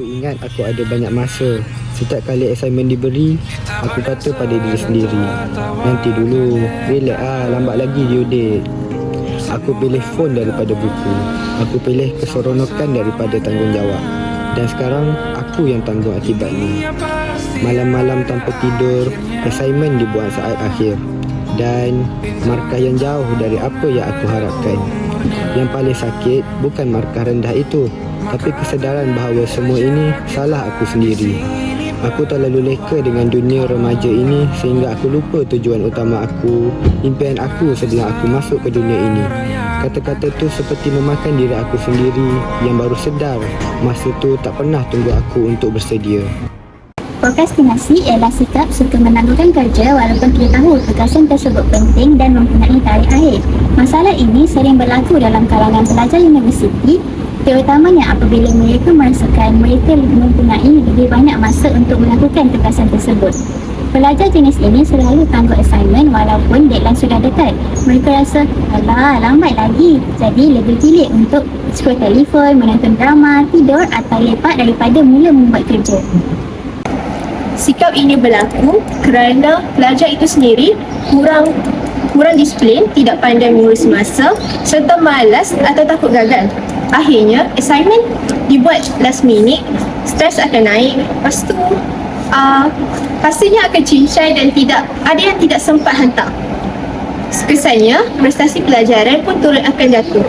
Aku ingat aku ada banyak masa. Setiap kali assignment diberi, aku kata pada diri sendiri, nanti dulu, relax ah, lambat lagi due date. Aku pilih phone daripada buku. Aku pilih keseronokan daripada tanggungjawab. Dan sekarang, aku yang tanggung akibatnya. Malam-malam tanpa tidur, assignment dibuat saat akhir. Dan markah yang jauh dari apa yang aku harapkan. Yang paling sakit bukan markah rendah itu, tapi kesedaran bahawa semua ini salah aku sendiri. Aku terlalu leka dengan dunia remaja ini sehingga aku lupa tujuan utama aku, impian aku sebelum aku masuk ke dunia ini. Kata-kata tu seperti memakan diri aku sendiri yang baru sedar masa tu tak pernah tunggu aku untuk bersedia. Prokrastinasi ialah sikap suka menangguhkan kerja walaupun kita tahu tugasan tersebut penting dan mempunyai tarikh akhir. Masalah ini sering berlaku dalam kalangan pelajar universiti terutamanya apabila mereka merasakan mereka mempunyai lebih banyak masa untuk melakukan tugasan tersebut. Pelajar jenis ini selalu tangguh assignment walaupun deadline sudah dekat. Mereka rasa, alah lambat lagi. Jadi lebih pilih untuk scroll telefon, menonton drama, tidur atau lepak daripada mula membuat kerja. Sikap ini berlaku kerana pelajar itu sendiri kurang kurang disiplin, tidak pandai mengurus masa serta malas atau takut gagal. Akhirnya, assignment dibuat last minute, stres akan naik, lepas tu uh, pastinya akan cincai dan tidak ada yang tidak sempat hantar. Kesannya, prestasi pelajaran pun turut akan jatuh.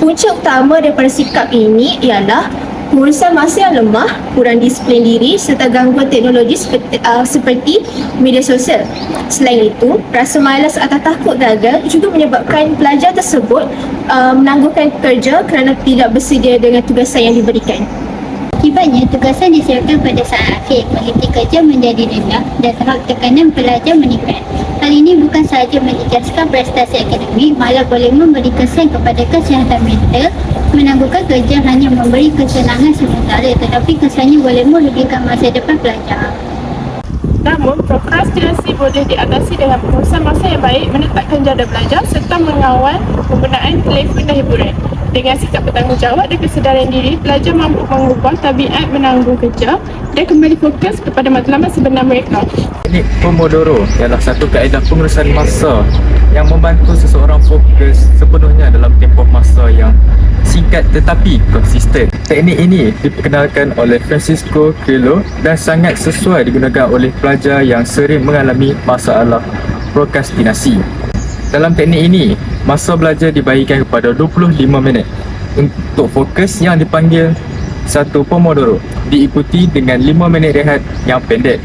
Punca utama daripada sikap ini ialah pengurusan masa yang lemah, kurang disiplin diri serta gangguan teknologi seperti, uh, seperti media sosial. Selain itu, rasa malas atau takut gagal juga menyebabkan pelajar tersebut uh, menangguhkan kerja kerana tidak bersedia dengan tugasan yang diberikan. Akibatnya, tugasan disiapkan pada saat akhir, kualiti kerja menjadi rendah dan tahap tekanan pelajar meningkat. Sahaja menjejaskan prestasi akademik, malah boleh memberi kesan kepada kesihatan mental. Menangguhkan kerja hanya memberi kesenangan sementara tetapi kesannya boleh merugikan masa depan pelajar. Namun, prokrastinasi boleh diatasi dengan pengurusan masa yang baik, menetapkan jadual belajar serta mengawal penggunaan telefon dan hiburan. Dengan sikap bertanggungjawab dan kesedaran diri, pelajar mampu mengubah tabiat menanggung kerja dan kembali fokus kepada matlamat sebenar mereka. Teknik Pomodoro ialah satu kaedah pengurusan masa yang membantu seseorang fokus sepenuhnya dalam tempoh masa yang singkat tetapi konsisten. Teknik ini diperkenalkan oleh Francisco Coelho dan sangat sesuai digunakan oleh pelajar yang sering mengalami masalah prokrastinasi. Dalam teknik ini, masa belajar dibagikan kepada 25 minit untuk fokus yang dipanggil satu Pomodoro diikuti dengan 5 minit rehat yang pendek.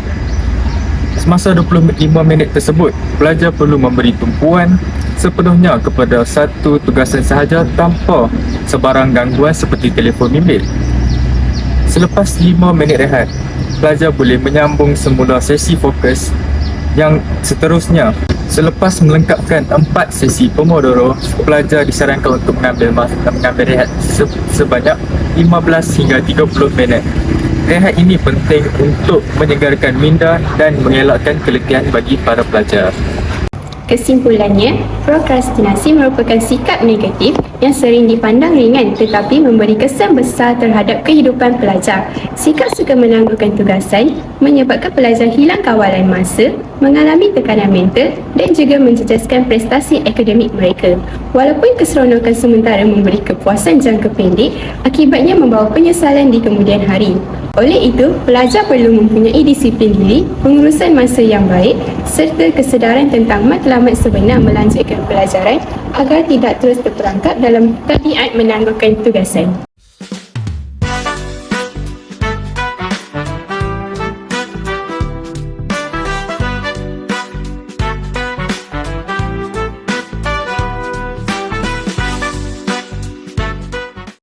Semasa 25 minit tersebut, pelajar perlu memberi tumpuan sepenuhnya kepada satu tugasan sahaja tanpa sebarang gangguan seperti telefon bimbit. Selepas 5 minit rehat, pelajar boleh menyambung semula sesi fokus yang seterusnya. Selepas melengkapkan 4 sesi Pomodoro, pelajar disarankan untuk mengambil masa mengambil rehat se- sebanyak 15 hingga 30 minit. Rehat ini penting untuk menyegarkan minda dan mengelakkan keletihan bagi para pelajar. Kesimpulannya, prokrastinasi merupakan sikap negatif yang sering dipandang ringan tetapi memberi kesan besar terhadap kehidupan pelajar. Sikap suka menangguhkan tugasan menyebabkan pelajar hilang kawalan masa, mengalami tekanan mental dan juga menjejaskan prestasi akademik mereka. Walaupun keseronokan sementara memberi kepuasan jangka pendek, akibatnya membawa penyesalan di kemudian hari. Oleh itu, pelajar perlu mempunyai disiplin diri, pengurusan masa yang baik serta kesedaran tentang matlamat sebenar melanjutkan pelajaran agar tidak terus terperangkap dalam tabiat menangguhkan tugasan.